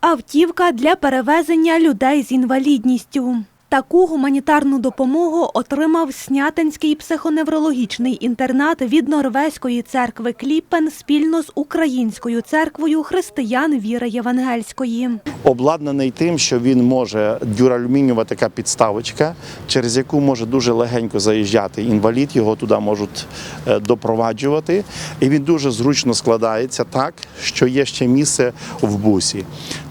Автівка для перевезення людей з інвалідністю. Таку гуманітарну допомогу отримав Снятинський психоневрологічний інтернат від Норвезької церкви Кліппен спільно з Українською церквою християн віри євангельської. обладнаний тим, що він може дюралюмінієва така підставочка, через яку може дуже легенько заїжджати інвалід, його туди можуть е, допроваджувати. І він дуже зручно складається так, що є ще місце в бусі.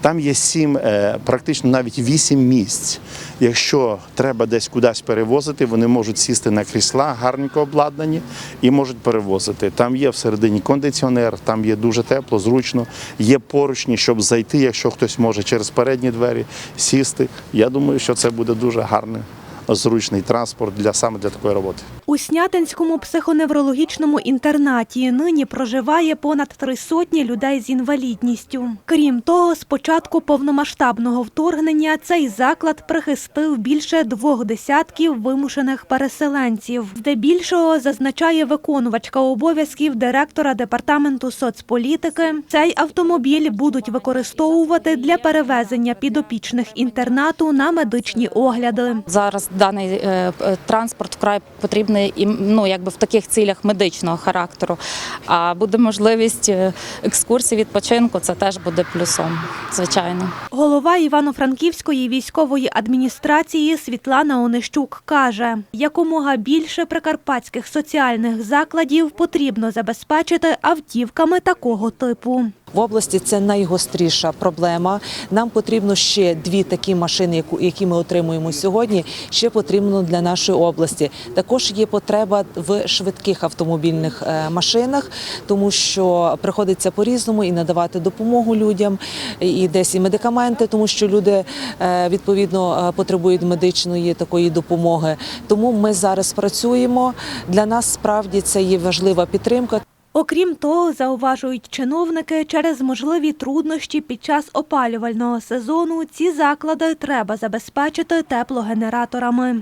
Там є сім, е, практично навіть вісім місць. Якщо треба десь кудись перевозити, вони можуть сісти на крісла, гарненько обладнані, і можуть перевозити. Там є всередині кондиціонер, там є дуже тепло, зручно, є поручні, щоб зайти, якщо хтось може через передні двері сісти. Я думаю, що це буде дуже гарний, зручний транспорт для саме для такої роботи. У Снятинському психоневрологічному інтернаті нині проживає понад три сотні людей з інвалідністю. Крім того, з початку повномасштабного вторгнення цей заклад прихистив більше двох десятків вимушених переселенців. Здебільшого зазначає виконувачка обов'язків директора департаменту соцполітики. Цей автомобіль будуть використовувати для перевезення підопічних інтернату на медичні огляди. Зараз даний е, е, транспорт вкрай потрібний і ну якби в таких цілях медичного характеру. А буде можливість е, екскурсій відпочинку, це теж буде плюсом, звичайно. Голова Івано-Франківської військової адміністрації Світлана Онищук каже, якомога більше прикарпатських соціальних закладів потрібно забезпечити автівками такого типу. В області це найгостріша проблема. Нам потрібно ще дві такі машини, які ми отримуємо сьогодні. Ще потрібно для нашої області. Також є потреба в швидких автомобільних е, машинах, тому що приходиться по-різному і надавати допомогу людям, і десь і медикаменти, тому що люди е, відповідно е, потребують медичної такої допомоги. Тому ми зараз працюємо. Для нас справді це є важлива підтримка. Окрім того, зауважують чиновники, через можливі труднощі під час опалювального сезону ці заклади треба забезпечити теплогенераторами.